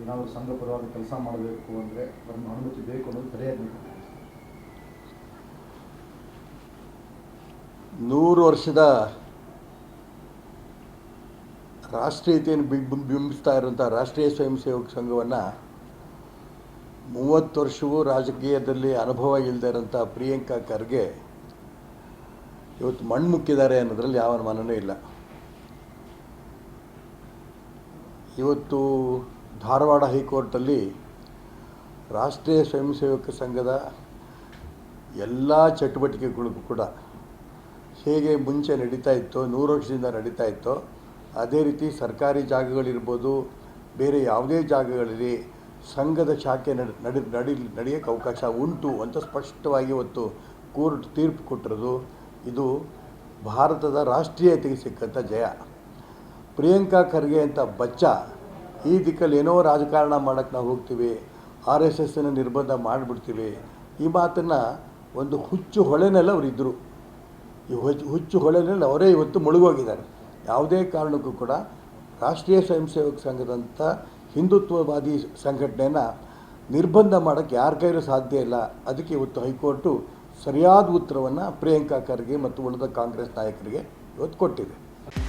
ಏನಾದರೂ ಕೆಲಸ ಮಾಡಬೇಕು ಅಂದರೆ ಅನುಮತಿ ಬೇಕು ಅನ್ನೋದು ನೂರು ವರ್ಷದ ರಾಷ್ಟ್ರೀಯತೆಯನ್ನು ಬಿಂಬಿಸ್ತಾ ಇರುವಂಥ ರಾಷ್ಟ್ರೀಯ ಸ್ವಯಂ ಸೇವಕ ಸಂಘವನ್ನು ಮೂವತ್ತು ವರ್ಷವೂ ರಾಜಕೀಯದಲ್ಲಿ ಅನುಭವ ಇಲ್ಲದೆ ಇರೋಂಥ ಪ್ರಿಯಾಂಕಾ ಖರ್ಗೆ ಇವತ್ತು ಮಣ್ಣು ಮುಕ್ಕಿದ್ದಾರೆ ಅನ್ನೋದ್ರಲ್ಲಿ ಯಾವ ಮನನೂ ಇಲ್ಲ. ಇವತ್ತು ಧಾರವಾಡ ಹೈಕೋರ್ಟಲ್ಲಿ ರಾಷ್ಟ್ರೀಯ ಸ್ವಯಂ ಸೇವಕ ಸಂಘದ ಎಲ್ಲ ಚಟುವಟಿಕೆಗಳಿಗೂ ಕೂಡ ಹೇಗೆ ಮುಂಚೆ ನಡೀತಾ ಇತ್ತೋ, ನೂರು ವರ್ಷದಿಂದ ನಡೀತಾ ಇತ್ತೋ, ಅದೇ ರೀತಿ ಸರ್ಕಾರಿ ಜಾಗಗಳಿರ್ಬೋದು, ಬೇರೆ ಯಾವುದೇ ಜಾಗಗಳಲ್ಲಿ ಸಂಘದ ಶಾಖೆ ನಡೆ ನಡೆ, ನಡಿ, ನಡೆಯೋಕ್ಕೆ ಅವಕಾಶ ಉಂಟು ಅಂತ ಸ್ಪಷ್ಟವಾಗಿ ಇವತ್ತು ಕೋರ್ಟ್ ತೀರ್ಪು ಕೊಟ್ಟಿರೋದು. ಇದು ಭಾರತದ ರಾಷ್ಟ್ರೀಯತೆಗೆ ಸಿಕ್ಕಂಥ ಜಯ. ಪ್ರಿಯಾಂಕಾ ಖರ್ಗೆ ಅಂತ ಬಚ್ಚ ಈ ದಿಕ್ಕಲ್ಲಿ ಏನೋ ರಾಜಕಾರಣ ಮಾಡೋಕ್ಕೆ ನಾವು ಹೋಗ್ತೀವಿ, ಆರ್ ಎಸ್ ಎಸ್ನ ನಿರ್ಬಂಧ ಮಾಡಿಬಿಡ್ತೀವಿ. ಈ ಮಾತನ್ನು ಒಂದು ಹುಚ್ಚು ಹೊಳೆನಲ್ಲಿ ಅವರಿದ್ದರು ಈ ಹುಚ್ಚು ಹುಚ್ಚು ಹೊಳೆನಲ್ಲಿ ಅವರೇ ಇವತ್ತು ಮುಳುಗೋಗಿದ್ದಾರೆ. ಯಾವುದೇ ಕಾರಣಕ್ಕೂ ಕೂಡ ರಾಷ್ಟ್ರೀಯ ಸ್ವಯಂ ಸೇವಕ ಸಂಘದಂಥ ಹಿಂದುತ್ವವಾದಿ ಸಂಘಟನೆಯನ್ನು ನಿರ್ಬಂಧ ಮಾಡೋಕ್ಕೆ ಯಾರ ಕೈಲೂ ಸಾಧ್ಯ ಇಲ್ಲ. ಅದಕ್ಕೆ ಇವತ್ತು ಹೈಕೋರ್ಟು ಸರಿಯಾದ ಉತ್ತರವನ್ನು ಪ್ರಿಯಾಂಕಾ ಖರ್ಗೆ ಮತ್ತು ಉಳಿದ ಕಾಂಗ್ರೆಸ್ ನಾಯಕರಿಗೆ ಇವತ್ತು ಕೊಟ್ಟಿದೆ.